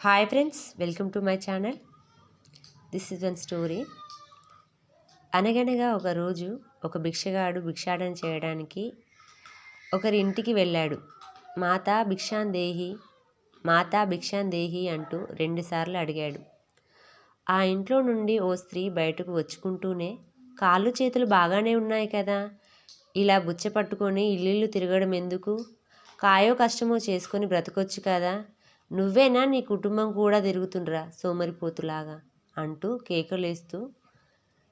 Hi friends welcome to my channel this is one story అనగనగా ఒక రోజు ఒక భిక్షగాడు భిక్షాటన చేయడానికి ఒకరి ఇంటికి వెళ్ళాడు. మాతా భిక్షాన్ దేహి మాతా భిక్షాన్ దేహి అంటూ రెండుసార్లు అడిగాడు. ఆ ఇంట్లో నుండి ఓ స్త్రీ బయటకు వచ్చుకుంటూనే కాళ్ళు చేతులు బాగానే ఉన్నాయి కదా? ఇలా బుచ్చ పట్టుకొని ఇల్లు తిరగడం ఎందుకు కాయో కష్టమో చేసుకొని బ్రతకొచ్చు కదా? నువ్వేనా నీ కుటుంబం కూడా తిరుగుతుండ్రా సోమరిపోతులాగా అంటూ కేకలేస్తూ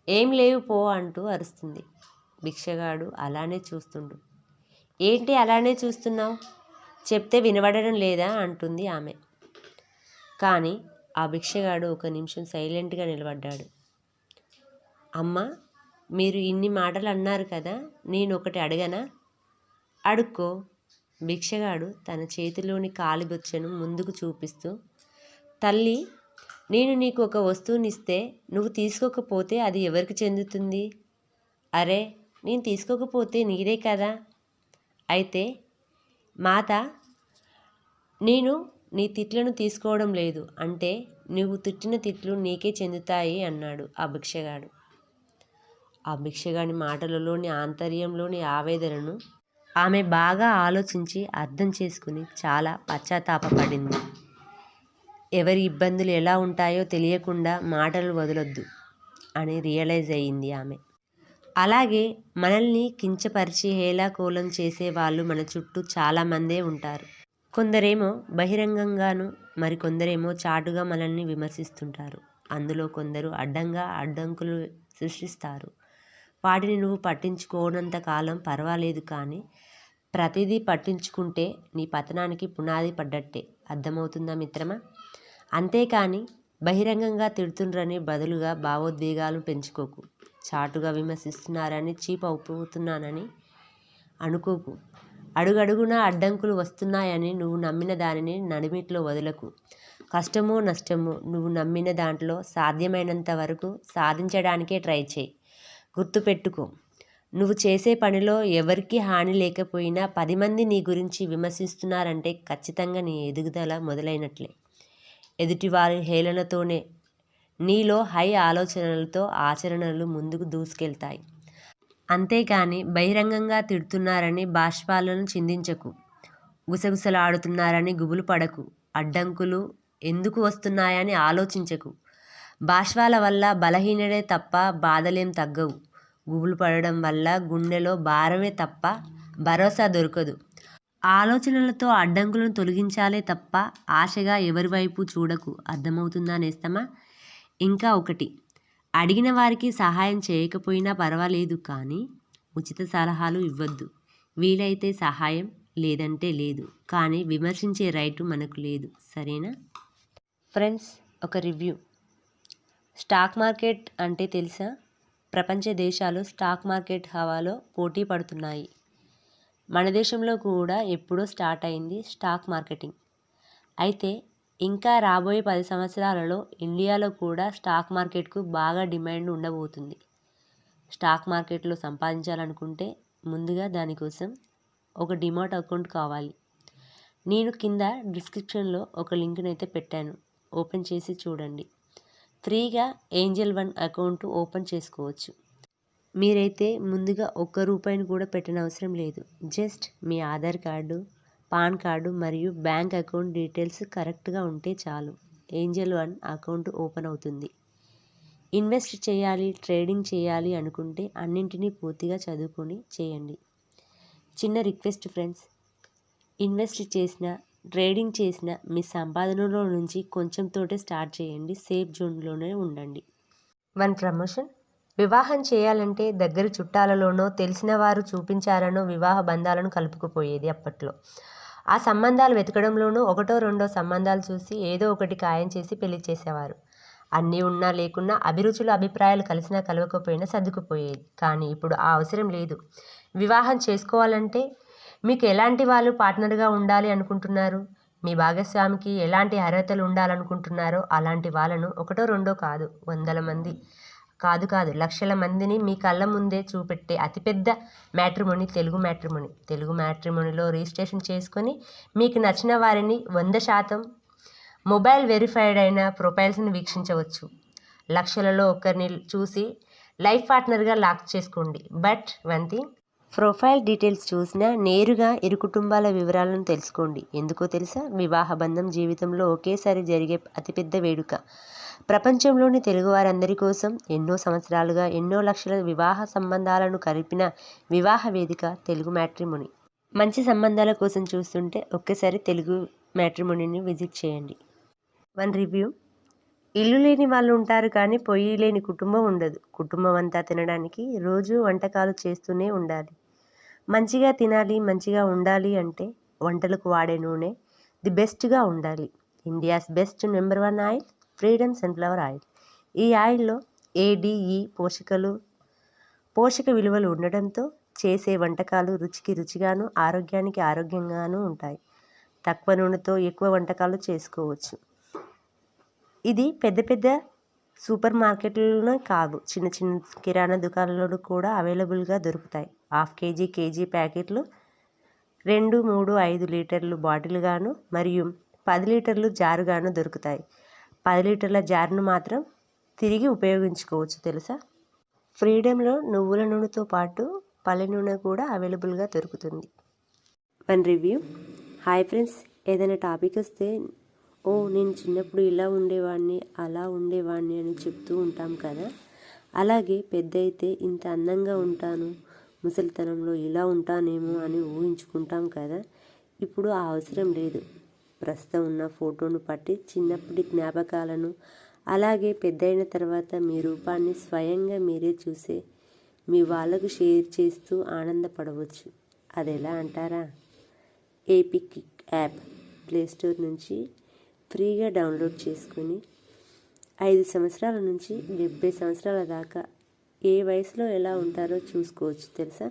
ఏం లేవు పో అంటూ అరుస్తుంది. భిక్షగాడు అలానే చూస్తుండు. ఏంటి అలానే చూస్తున్నావు? చెప్తే వినబడడం లేదా? అంటుంది ఆమె. కానీ ఆ భిక్షగాడు ఒక నిమిషం సైలెంట్గా నిలబడ్డాడు. అమ్మ మీరు ఇన్ని మాటలు అన్నారు కదా నేను ఒకటి అడగనా? అడుక్కో భిక్షగాడు తన చేతిలోని కాలిబొచ్చను ముందుకు చూపిస్తూ తల్లి నేను నీకు ఒక వస్తువునిస్తే నువ్వు తీసుకోకపోతే అది ఎవరికి చెందుతుంది? అరే నేను తీసుకోకపోతే నీదే కదా? అయితే మాత నేను నీ తిట్లను తీసుకోవడం లేదు. అంటే నువ్వు తిట్టిన తిట్లు నీకే చెందుతాయి అన్నాడు ఆ భిక్షగాడు. ఆ భిక్షగాని మాటలలోని ఆంతర్యంలోని ఆవేదనను ఆమె బాగా ఆలోచించి అర్థం చేసుకుని చాలా పశ్చాత్తాపపడింది. ఎవరి ఇబ్బందులు ఎలా ఉంటాయో తెలియకుండా మాటలు వదలొద్దు అని రియలైజ్ అయ్యింది ఆమె. అలాగే మనల్ని కించపరిచి హేళాకోలం చేసే వాళ్ళు మన చుట్టూ చాలామందే ఉంటారు. కొందరేమో బహిరంగంగాను మరికొందరేమో చాటుగా మనల్ని విమర్శిస్తుంటారు. అందులో కొందరు అడ్డంగా అడ్డంకులు సృష్టిస్తారు. వాటిని నువ్వు పట్టించుకోనంత కాలం పర్వాలేదు కానీ ప్రతిదీ పట్టించుకుంటే నీ పతనానికి పునాది పడ్డట్టే. అర్థమవుతుందా మిత్రమా? అంతేకాని బహిరంగంగా తిడుతుండ్రని బదులుగా భావోద్వేగాలు పెంచుకోకు. చాటుగా విమర్శిస్తున్నారని చీప్ అవుతున్నానని అనుకోకు. అడుగడుగున అడ్డంకులు వస్తున్నాయని నువ్వు నమ్మిన దానిని నడిమిట్లో వదలకు. కష్టమో నష్టమో నువ్వు నమ్మిన దాంట్లో సాధ్యమైనంత వరకు సాధించడానికే ట్రై చేయి. గుర్తుపెట్టుకో. నువ్వు చేసే పనిలో ఎవరికి హాని లేకపోయినా పది మంది నీ గురించి విమర్శిస్తున్నారంటే ఖచ్చితంగా నీ ఎదుగుదల మొదలైనట్లే. ఎదుటివారి హేళనతోనే నీలో హై ఆలోచనలతో ఆచరణలు ముందుకు దూసుకెళ్తాయి. అంతేకాని బహిరంగంగా తిడుతున్నారని బాష్పాలను చిందించకు. గుసగుసలాడుతున్నారని గుబులు పడకు. అడ్డంకులు ఎందుకు వస్తున్నాయని ఆలోచించకు. బాష్పాల వల్ల బలహీనడే తప్ప బాధలేం తగ్గవు. గుబులు పడడం వల్ల గుండెలో భారమే తప్ప భరోసా దొరకదు. ఆలోచనలతో అడ్డంకులను తొలగించాలే తప్ప ఆశగా ఎవరి వైపు చూడకు. అర్థమవుతుందా నేస్తమా? ఇంకా ఒకటి. అడిగిన వారికి సహాయం చేయకపోయినా పర్వాలేదు కానీ ఉచిత సలహాలు ఇవ్వద్దు. వీలైతే సహాయం లేదంటే లేదు. కానీ విమర్శించే రైటు మనకు లేదు. సరేనా? ఫ్రెండ్స్ ఒక రివ్యూ. స్టాక్ మార్కెట్ అంటే తెలుసా? ప్రపంచ దేశాలు స్టాక్ మార్కెట్ హవాలో పోటీ పడుతున్నాయి. మన దేశంలో కూడా ఎప్పుడో స్టార్ట్ అయింది స్టాక్ మార్కెటింగ్. అయితే ఇంకా రాబోయే పది సంవత్సరాలలో ఇండియాలో కూడా స్టాక్ మార్కెట్కు బాగా డిమాండ్ ఉండబోతుంది. స్టాక్ మార్కెట్లో సంపాదించాలనుకుంటే ముందుగా దానికోసం ఒక డిమాట్ అకౌంట్ కావాలి. నేను కింద డిస్క్రిప్షన్లో ఒక లింక్ని అయితే పెట్టాను. ఓపెన్ చేసి చూడండి. ఫ్రీగా ఏంజల్ వన్ అకౌంట్ ఓపెన్ చేసుకోవచ్చు. మీరైతే ముందుగా ఒక్క రూపాయిని కూడా పెట్టిన అవసరం లేదు. జస్ట్ మీ ఆధార్ కార్డు పాన్ కార్డు మరియు బ్యాంక్ అకౌంట్ డీటెయిల్స్ కరెక్ట్గా ఉంటే చాలు. ఏంజల్ వన్ అకౌంట్ ఓపెన్ అవుతుంది. ఇన్వెస్ట్ చేయాలి ట్రేడింగ్ చేయాలి అనుకుంటే అన్నింటినీ పూర్తిగా చదువుకొని చేయండి. చిన్న రిక్వెస్ట్ ఫ్రెండ్స్ ఇన్వెస్ట్ చేసిన ట్రేడింగ్ చేసిన మీ సంపాదనలో నుంచి కొంచెం తోటే స్టార్ట్ చేయండి. సేఫ్ జోన్లోనే ఉండండి. One promotion. వివాహం చేయాలంటే దగ్గర చుట్టాలలోనో తెలిసిన వారు చూపించారనో వివాహ బంధాలను కలుపుకుపోయేది అప్పట్లో. ఆ సంబంధాలు వెతకడంలోనూ ఒకటో రెండో సంబంధాలు చూసి ఏదో ఒకటి ఖాయం చేసి పెళ్ళి చేసేవారు. అన్నీ ఉన్నా లేకున్నా అభిరుచుల అభిప్రాయాలు కలిసినా కలవకపోయినా సర్దుకుపోయేది. కానీ ఇప్పుడు ఆ అవసరం లేదు. వివాహం చేసుకోవాలంటే మీకు ఎలాంటి వాళ్ళు పార్ట్నర్గా ఉండాలి అనుకుంటున్నారు? మీ భాగస్వామికి ఎలాంటి అర్హతలు ఉండాలనుకుంటున్నారో అలాంటి వాళ్ళను ఒకటో రెండో కాదు వందల మంది. కాదు కాదు లక్షల మందిని మీ కళ్ళ ముందే చూపెట్టే అతిపెద్ద మ్యాట్రిమోని తెలుగు మ్యాట్రిమోని. తెలుగు మ్యాట్రిమోనిలో రిజిస్ట్రేషన్ చేసుకొని మీకు నచ్చిన వారిని వంద శాతం మొబైల్ వెరిఫైడ్ అయిన ప్రొఫైల్స్ని వీక్షించవచ్చు. లక్షలలో ఒకరిని చూసి లైఫ్ పార్ట్నర్గా లాక్ చేసుకోండి. But one thing profile details చూసినా నేరుగా ఇరు కుటుంబాల వివరాలను తెలుసుకోండి. ఎందుకో తెలుసా? వివాహ బంధం జీవితంలో ఒకేసారి జరిగే అతిపెద్ద వేడుక. ప్రపంచంలోని తెలుగువారందరి కోసం ఎన్నో సంవత్సరాలుగా ఎన్నో లక్షల వివాహ సంబంధాలను కలిపిన వివాహ వేదిక తెలుగు మ్యాట్రిమోని. మంచి సంబంధాల కోసం చూస్తుంటే ఒక్కసారి తెలుగు మ్యాట్రిమోనీని విజిట్ చేయండి. One review. ఇల్లు లేని వాళ్ళు ఉంటారు కానీ పొయ్యి లేని కుటుంబం ఉండదు. కుటుంబం అంతా తినడానికి రోజు వంటకాలు చేస్తూనే ఉండాలి. మంచిగా తినాలి మంచిగా ఉండాలి అంటే వంటలకు వాడే నూనె ది బెస్ట్గా ఉండాలి. India's best number one oil Freedom sunflower oil. ఈ ఆయిల్లో ఏడిఈ పోషకలు పోషక విలువలు ఉండడంతో చేసే వంటకాలు రుచికి రుచిగాను ఆరోగ్యానికి ఆరోగ్యంగాను ఉంటాయి. తక్కువ నూనెతో ఎక్కువ వంటకాలు చేసుకోవచ్చు. ఇది పెద్ద పెద్ద సూపర్ మార్కెట్లలోనే కాదు చిన్న చిన్న కిరాణా దుకాణాలలో కూడా అవైలబుల్గా దొరుకుతాయి. హాఫ్ కేజీ కేజీ ప్యాకెట్లు రెండు మూడు ఐదు లీటర్లు బాటిల్గాను మరియు పది లీటర్లు జారుగాను దొరుకుతాయి. పది లీటర్ల జారును మాత్రం తిరిగి ఉపయోగించుకోవచ్చు తెలుసా? ఫ్రీడంలో నువ్వుల నూనెతో పాటు పల్లె నూనె కూడా అవైలబుల్గా దొరుకుతుంది. One review. హాయ్ ఫ్రెండ్స్ ఏదైనా టాపిక్ వస్తే ఓ నేను చిన్నప్పుడు ఇలా ఉండేవాడిని అలా ఉండేవాడిని అని చెప్తూ ఉంటాం కదా? అలాగే పెద్ద అయితే ఇంత అందంగా ఉంటాను ముసలితనంలో ఇలా ఉంటానేమో అని ఊహించుకుంటాం కదా. ఇప్పుడు ఆ అవసరం లేదు. ప్రస్తుతం ఉన్న ఫోటోను పట్టి చిన్నప్పటి జ్ఞాపకాలను అలాగే పెద్దయిన తర్వాత మీ రూపాన్ని స్వయంగా మీరే చూసే మీ వాళ్ళకు షేర్ చేస్తూ ఆనందపడవచ్చు. అది ఎలా అంటారా? ఏపిక్ యాప్ ప్లేస్టోర్ నుంచి ఫ్రీగా డౌన్లోడ్ చేసుకొని ఐదు సంవత్సరాల నుంచి డెబ్బై సంవత్సరాల దాకా ఏ వయసులో ఎలా ఉంటారో చూసుకోవచ్చు తెలుసా?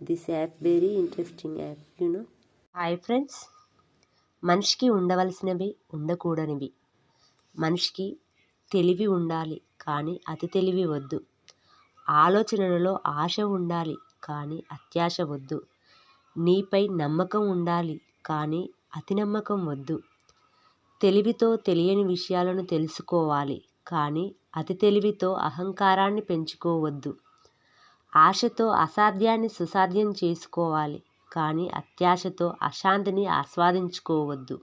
This app very interesting app you know hi friends మనిషికి ఉండవలసినవి ఉండకూడనివి. మనిషికి తెలివి ఉండాలి కానీ అతి తెలివి వద్దు. ఆలోచనలలో ఆశ ఉండాలి కానీ అత్యాశ వద్దు. నీపై నమ్మకం ఉండాలి కానీ అతి నమ్మకం వద్దు. తెలివితో తెలియని విషయాలను తెలుసుకోవాలి కానీ అతి తెలివితో అహంకారాన్ని పెంచుకోవద్దు. ఆశతో అసాధ్యాన్ని సుసాధ్యం చేసుకోవాలి. కానీ అత్యాశతో అశాంతిని ఆస్వాదించుకోవద్దు.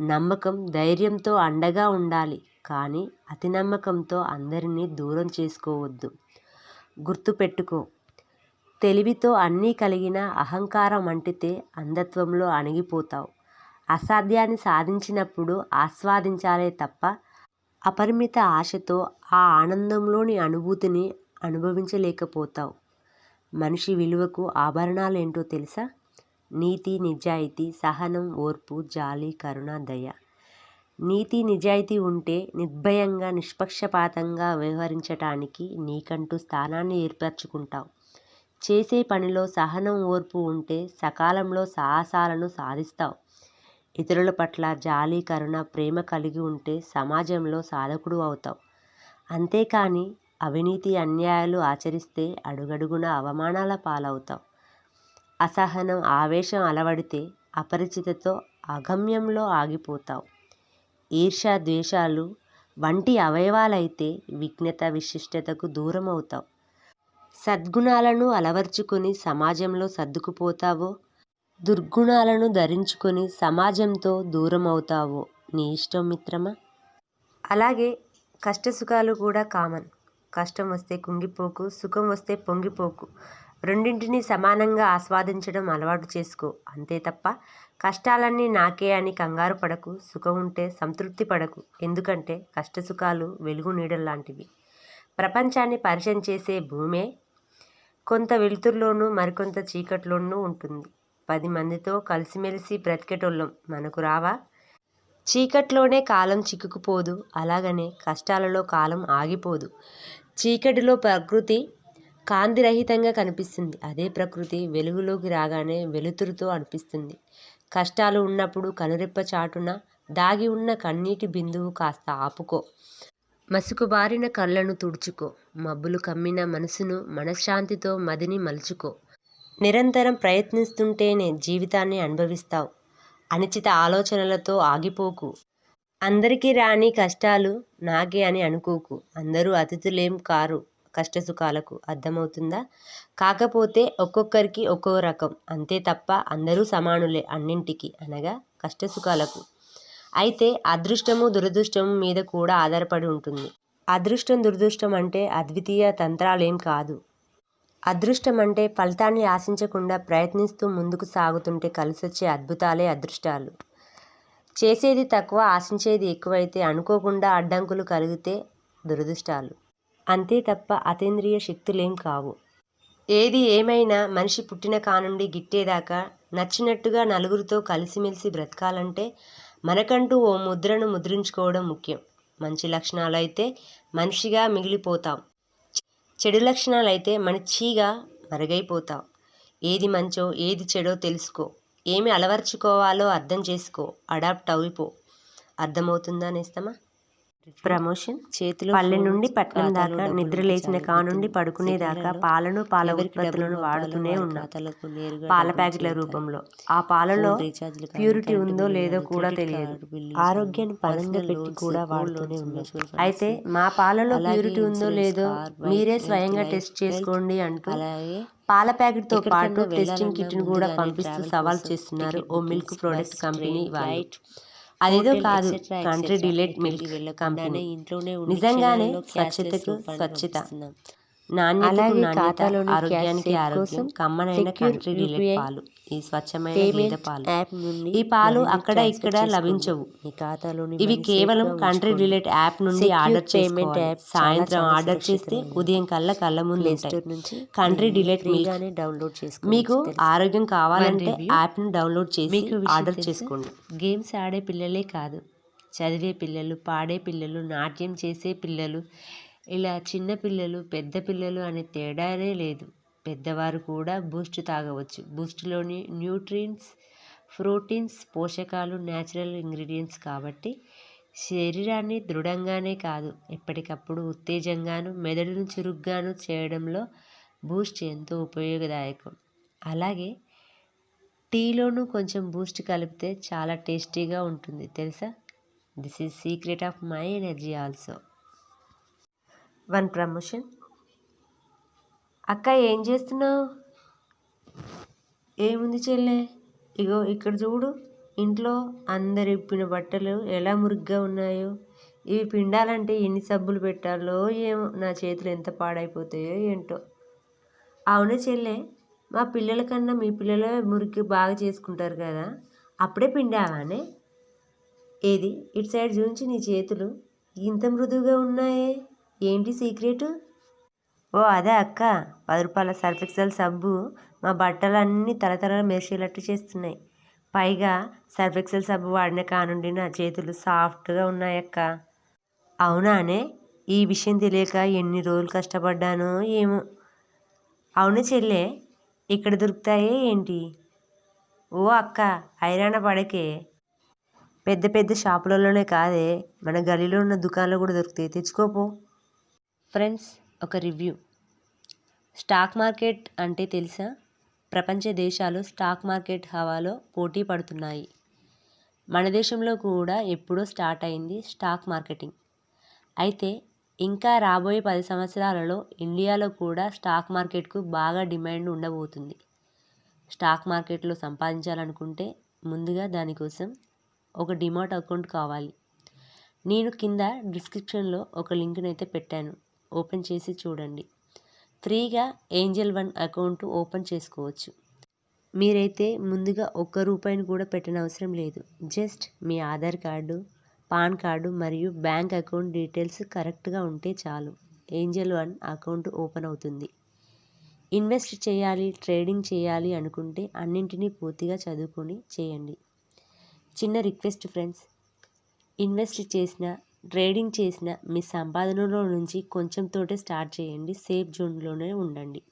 నమ్మకం ధైర్యంతో అండగా ఉండాలి. కానీ అతి నమ్మకంతో అందరినీ దూరం చేసుకోవద్దు. గుర్తుపెట్టుకో తెలివితో అన్నీ కలిగిన అహంకారం అంటితే అంధత్వంలో అణిగిపోతావు. అసాధ్యాన్ని సాధించినప్పుడు ఆస్వాదించాలే తప్ప అపరిమిత ఆశతో ఆ ఆనందంలోని అనుభూతిని అనుభవించలేకపోతావు. మనిషి విలువకు ఆభరణాలేంటో తెలుసా? నీతి నిజాయితీ సహనం ఓర్పు జాలి కరుణ దయ. నీతి నిజాయితీ ఉంటే నిర్భయంగా నిష్పక్షపాతంగా వ్యవహరించటానికి నీకంటూ స్థానాన్ని ఏర్పరచుకుంటావు. చేసే పనిలో సహనం ఓర్పు ఉంటే సకాలంలో సాహసాలను సాధిస్తావు. ఇతరుల పట్ల జాలి కరుణ ప్రేమ కలిగి ఉంటే సమాజంలో సాధకుడు అవుతావు. అంతేకాని అవినీతి అన్యాయాలు ఆచరిస్తే అడుగడుగున అవమానాల పాలవుతావు. అసహనం ఆవేశం అలవడితే అపరిచితతో అగమ్యంలో ఆగిపోతావు. ఈర్ష ద్వేషాలు వంటి అవయవాలైతే విఘ్నత విశిష్టతకు దూరం అవుతావు సద్గుణాలను అలవర్చుకొని సమాజంలో సర్దుకుపోతావో దుర్గుణాలను ధరించుకొని సమాజంతో దూరం అవుతావో నీ ఇష్టం మిత్రమా? అలాగే కష్టసుఖాలు కూడా కామన్. కష్టం వస్తే కుంగిపోకు సుఖం వస్తే పొంగిపోకు. రెండింటినీ సమానంగా ఆస్వాదించడం అలవాటు చేసుకో. అంతే తప్ప కష్టాలన్నీ నాకే అని కంగారు పడకు సుఖం ఉంటే సంతృప్తి పడకు. ఎందుకంటే కష్టసుఖాలు వెలుగు నీడల్లాంటివి ప్రపంచాన్ని పరిచయం చేసే భూమే కొంత వెలుతురులోనూ మరికొంత చీకట్లోనూ ఉంటుంది. పది మందితో కలిసిమెలిసి బ్రతికేటోళ్ళం. మనకు రావా? చీకట్లోనే కాలం చిక్కుకుపోదు. అలాగనే కష్టాలలో కాలం ఆగిపోదు. చీకటిలో ప్రకృతి కాంతిరహితంగా కనిపిస్తుంది. అదే ప్రకృతి వెలుగులోకి రాగానే వెలుతురుతో అనిపిస్తుంది. కష్టాలు ఉన్నప్పుడు కనురెప్ప చాటున దాగి ఉన్న కన్నీటి బిందువు కాస్త ఆపుకో. మసుకుబారిన కళ్ళను తుడుచుకో. మబ్బులు కమ్మిన మనసును మనశ్శాంతితో మదిని మలుచుకో. నిరంతరం ప్రయత్నిస్తుంటేనే జీవితాన్ని అనుభవిస్తావు. అనిశ్చిత ఆలోచనలతో ఆగిపోకు. అందరికీ రాని కష్టాలు నాకే అని అనుకోకు. అందరూ అతిథులేం కారు. కష్టసుఖాలకు అర్థమవుతుందా? కాకపోతే ఒక్కొక్కరికి ఒక్కో రకం. అంతే తప్ప అందరూ సమానులే అన్నింటికి అనగా కష్టసుఖాలకు. అయితే అదృష్టము దురదృష్టము మీద కూడా ఆధారపడి ఉంటుంది. అదృష్టం దురదృష్టం అంటే అద్వితీయ తంత్రాలేం కాదు. అదృష్టం అంటే ఫలితాన్ని ఆశించకుండా ప్రయత్నిస్తూ ముందుకు సాగుతుంటే కలిసొచ్చే అద్భుతాలే అదృష్టాలు. చేసేది తక్కువ ఆశించేది ఎక్కువైతే అనుకోకుండా అడ్డంకులు కలిగితే దురదృష్టాలు. అంతే తప్ప అతీంద్రియ శక్తులేం కావు. ఏది ఏమైనా మనిషి పుట్టిన కానుండి గిట్టేదాకా నచ్చినట్టుగా నలుగురితో కలిసిమెలిసి బ్రతకాలంటే మనకంటూ ఓ ముద్రను ముద్రించుకోవడం ముఖ్యం. మంచి లక్షణాలైతే మనిషిగా మిగిలిపోతాం. చెడు లక్షణాలు అయితే మంచిగా మరుగైపోతావు ఏది మంచో ఏది చెడో తెలుసుకో. ఏమి అలవర్చుకోవాలో అర్థం చేసుకో. అడాప్ట్ అయిపో అర్థమవుతుందా నేస్తమా? ప్రమోషన్? చేతిలో పల్లె నుండి ఖాతాలో దాకా నిద్ర లేచిన కానుండి. పడుకునేదాకా పాలను పాల ఉత్పత్తులను వాడుతూనే ఉన్నాం పాల ప్యాకెట్ల. రూపంలో. ఆ పాలలో ప్యూరిటీ ఉందో లేదో కూడా తెలియదు. ఆరోగ్యాన్ని పర్సనల్ పెట్టి కూడా వాడుతూనే ఉన్నాం అయితే మా పాలలో ప్యూరిటీ ఉందో లేదో మీరే స్వయంగా టెస్ట్ చేసుకోండి అంటూ పాల ప్యాకెట్తో ఎక్కడికైనా పాటు టెస్టింగ్ కిట్ను కూడా పంపిస్తూ సవాల్ చేస్తున్నారు. ఓ మిల్క్ ప్రోడక్ట్ కంపెనీ ఫ్లైట్, అదేదో కాదు. కంట్రీ. డిలైట్ మిల్క్ కంపెనీ నిజంగానే స్వచ్ఛతకు స్వచ్ఛత. అలాగే క్యాష్ ఆరోగ్యానికి ఆరోగ్యం కమ్మనైన కంట్రీ UPI పాలు ఈ స్వచ్ఛమైన గేదె పాలు యాప్ ఈ పాలు అక్కడ ఇక్కడ. లభించవు మీ ఖాతాలోని ఇవి కేవలం కంట్రీ. డిలైట్ యాప్ నుండి ఆర్డర్ పేమెంట్ చేసుకోవాలి యాప్ సాయంత్రం ఆర్డర్ చేస్తే. ఉదయం కల్లా కళ్ళ ముందు నుంచి కంట్రీ డిలైట్ మిల్క్ డౌన్లోడ్ చేసుకోవచ్చు మీకు? ఆరోగ్యం కావాలంటే review. యాప్ను డౌన్లోడ్ చేసి ఆర్డర్? చేసుకోండి గేమ్స్ ఆడే పిల్లలే కాదు చదివే పిల్లలు పాడే పిల్లలు నాట్యం చేసే పిల్లలు ఇలా చిన్నపిల్లలు పెద్ద పిల్లలు అనే తేడానే లేదు. పెద్దవారు కూడా బూస్ట్ తాగవచ్చు. బూస్ట్లోని న్యూట్రియన్స్ ప్రోటీన్స్ పోషకాలు న్యాచురల్ ఇంగ్రీడియంట్స్ కాబట్టి శరీరాన్ని దృఢంగానే కాదు ఎప్పటికప్పుడు ఉత్తేజంగాను మెదడును చురుగ్గాను చేయడంలో బూస్ట్ ఎంతో ఉపయోగదాయకం. అలాగే టీలోనూ కొంచెం బూస్ట్ కలిపితే చాలా టేస్టీగా ఉంటుంది తెలుసా? This is secret of my energy also. One promotion. అక్క ఏం చేస్తున్నావు? ఏముంది చెల్లె? ఇగో ఇక్కడ చూడు ఇంట్లో అందరు ఇప్పిన బట్టలు ఎలా మురిగ్గా ఉన్నాయో. ఇవి పిండాలంటే ఎన్ని సబ్బులు పెట్టాలో ఏమో నా చేతులు ఎంత పాడైపోతాయో ఏంటో. అవునే చెల్లె మా పిల్లల కన్నా మీ పిల్లలే మురికి బాగా చేసుకుంటారు కదా అప్పుడే పిండావానే? ఏది ఇటు సైడ్ చూంచి నీ చేతులు. ఇంత మృదువుగా ఉన్నాయే. ఏంటి సీక్రెటు? ఓ అదే అక్క. పది రూపాయల సర్ఫెక్సల్ సబ్బు మా బట్టలన్నీ తలతల మెరిసేటట్టు చేస్తున్నాయి. పైగా సర్ఫెక్సల్ సబ్బు వాడిన కానుండి నా చేతులు సాఫ్ట్గా ఉన్నాయక్క. అవునానే ఈ విషయం తెలియక ఎన్ని రోజులు కష్టపడ్డానో ఏమో. అవును చెల్లె. ఇక్కడ దొరుకుతాయే ఏంటి? ఓ అక్క. ఐరాణ పడకే. పెద్ద పెద్ద షాపులలోనే కాదే. మన గలీలో ఉన్న దుకాణాలు కూడా దొరుకుతాయి. తెచ్చుకోపో ఫ్రెండ్స్ ఒక రివ్యూ. స్టాక్ మార్కెట్ అంటే తెలుసా? ప్రపంచ దేశాలు స్టాక్ మార్కెట్ హవాలో పోటీ పడుతున్నాయి. మన దేశంలో కూడా ఎప్పుడో స్టార్ట్ అయింది స్టాక్ మార్కెటింగ్. అయితే ఇంకా రాబోయే పది సంవత్సరాలలో ఇండియాలో కూడా స్టాక్ మార్కెట్కు బాగా డిమాండ్ ఉండబోతుంది. స్టాక్ మార్కెట్లో సంపాదించాలనుకుంటే ముందుగా దానికోసం ఒక డిమాట్ అకౌంట్ కావాలి. నేను కింద డిస్క్రిప్షన్లో ఒక లింక్ని అయితే పెట్టాను. ఓపెన్ చేసి చూడండి. ఫ్రీగా ఏంజల్ వన్ అకౌంట్ ఓపెన్ చేసుకోవచ్చు. మీరైతే ముందుగా ఒక్క రూపాయిని కూడా పెట్టిన అవసరం లేదు. జస్ట్ మీ ఆధార్ కార్డు పాన్ కార్డు మరియు బ్యాంక్ అకౌంట్ డీటెయిల్స్ కరెక్ట్గా ఉంటే చాలు. ఏంజల్ వన్ అకౌంట్ ఓపెన్ అవుతుంది. ఇన్వెస్ట్ చేయాలి ట్రేడింగ్ చేయాలి అనుకుంటే అన్నింటినీ పూర్తిగా చదువుకొని చేయండి. చిన్న రిక్వెస్ట్ ఫ్రెండ్స్ ఇన్వెస్ట్ చేసిన ట్రేడింగ్ చేసిన మీ సంపాదనలో నుంచి కొంచెం తోటే స్టార్ట్ చేయండి. సేఫ్ జోన్లోనే ఉండండి.